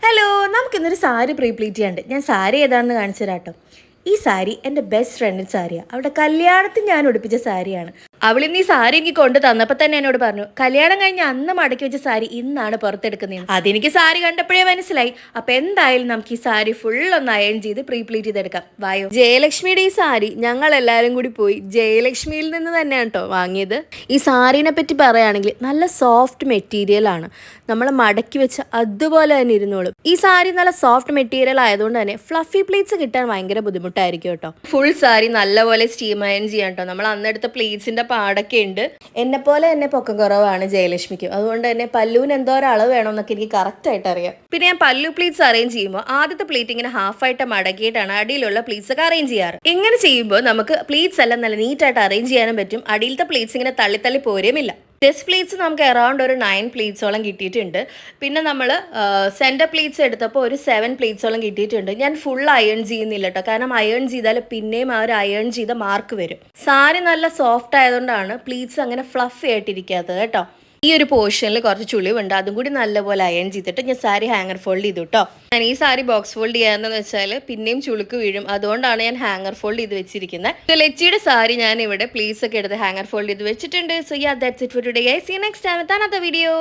Hello നമുക്കിന്നൊരു sari pre pleat ചെയ്യാണ്ട് ഞാൻ സാരി ഏതാണെന്ന് കാണിച്ചു തരാം കേട്ടോ. ഈ സാരി എന്റെ ബെസ്റ്റ് ഫ്രണ്ടിന്റെ സാരിയാണ് അവിടെ കല്യാണത്തിന് ഞാൻ ഉടുപ്പിച്ച സാരിയാണ്. അവളിന്ന് ഈ സാരി എനിക്ക് കൊണ്ടു തന്നപ്പോൾ തന്നെ എന്നോട് പറഞ്ഞു കല്യാണം കഴിഞ്ഞ അന്ന് മടക്കി വെച്ച സാരി ഇന്നാണ് പുറത്തെടുക്കുന്നത് അതെനിക്ക് സാരി കണ്ടപ്പോഴേ മനസ്സിലായി. അപ്പൊ എന്തായാലും നമുക്ക് ഈ സാരി ഫുൾ ഒന്ന് അയൺ ചെയ്ത് പ്രീപ്ലീറ്റ് ചെയ്തെടുക്കാം. വായോ. ജയലക്ഷ്മിയുടെ ഈ സാരി ഞങ്ങൾ എല്ലാവരും കൂടി പോയി ജയലക്ഷ്മിയിൽ നിന്ന് തന്നെയാണ് കേട്ടോ വാങ്ങിയത്. ഈ സാരിനെ പറ്റി പറയുകയാണെങ്കിൽ നല്ല സോഫ്റ്റ് മെറ്റീരിയൽ ആണ്. നമ്മൾ മടക്കി വെച്ച അതുപോലെ തന്നെ ഇരുന്നോളും. ഈ സാരി നല്ല സോഫ്റ്റ് മെറ്റീരിയൽ ആയതുകൊണ്ട് തന്നെ ഫ്ലഫി പ്ലേറ്റ്സ് കിട്ടാൻ ഭയങ്കര ബുദ്ധിമുട്ടായിരിക്കും കേട്ടോ ഫുൾ സാരി നല്ലപോലെ സ്റ്റീം അയൺ ചെയ്യാം കേട്ടോ നമ്മൾ അന്നെടുത്ത പ്ലേറ്റ്സിന്റെ പാടൊക്കെ ഉണ്ട് എന്നെ പോലെ തന്നെ പൊക്കം കുറവാണ് ജയലക്ഷ്മിക്കും. അതുകൊണ്ട് തന്നെ പല്ലുവിന് എന്തോ ഒരളവ് വേണമെന്നൊക്കെ എനിക്ക് കറക്റ്റ് ആയിട്ട് അറിയാം. പിന്നെ ഞാൻ പല്ലു പ്ലീറ്റ്സ് അറേഞ്ച് ചെയ്യുമ്പോൾ ആദ്യത്തെ പ്ലീറ്റ് ഇങ്ങനെ ഹാഫ് ആയിട്ട് മടക്കിയിട്ടാണ് അടിയിലുള്ള പ്ലീറ്റ്സ് ഒക്കെ അറേഞ്ച് ചെയ്യാറ്. ഇങ്ങനെ ചെയ്യുമ്പോൾ നമുക്ക് പ്ലീറ്റ്സ് എല്ലാം നല്ല നീറ്റായിട്ട് അറേഞ്ച് ചെയ്യാനും പറ്റും. അടിയിലത്തെ പ്ലീറ്റ്സ് ഇങ്ങനെ തള്ളി തള്ളി പോരുമില്ല ചെസ്റ്റ് പ്ലീറ്റ്സ് നമുക്ക് അറൗണ്ട് ഒരു നയൻ പ്ലീറ്റ്സോളം കിട്ടിയിട്ടുണ്ട്. പിന്നെ നമ്മൾ സെന്റർ പ്ലീറ്റ്സ് എടുത്തപ്പോൾ ഒരു സെവൻ പ്ലീറ്റ്സോളം കിട്ടിയിട്ടുണ്ട്. ഞാൻ ഫുൾ അയൺ ചെയ്യുന്നില്ല കേട്ടോ കാരണം അയൺ ചെയ്താൽ പിന്നെയും ആ ഒരു അയൺ ചെയ്ത മാർക്ക് വരും. സാരി നല്ല സോഫ്റ്റ് ആയതുകൊണ്ടാണ് പ്ലീറ്റ്സ് അങ്ങനെ ഫ്ലഫി ആയിട്ടിരിക്കാത്തത് കേട്ടോ ഈ ഒരു പോർഷനിൽ കുറച്ച് ചുളിവുണ്ട്. അതും കൂടി നല്ലപോലെ അയൺ ചെയ്തിട്ട് ഞാൻ സാരി ഹാങ്ങർ ഫോൾഡ് ചെയ്തു കേട്ടോ ഞാൻ ഈ സാരി ബോക്സ് ഫോൾഡ് ചെയ്യാന്ന് വെച്ചാൽ പിന്നെയും ചുളുക്ക് വീഴും. അതുകൊണ്ടാണ് ഞാൻ ഹാങ്ങർ ഫോൾഡ് ചെയ്ത് വെച്ചിരിക്കുന്നത്. ലച്ചിയുടെ സാരി ഞാൻ ഇവിടെ പ്ലീസ് ഒക്കെ എടുത്ത് ഹാങ്ങർ ഫോൾഡ് ചെയ്ത് വെച്ചിട്ടുണ്ട്. So yeah that's it for today I see next time താനത്തെ video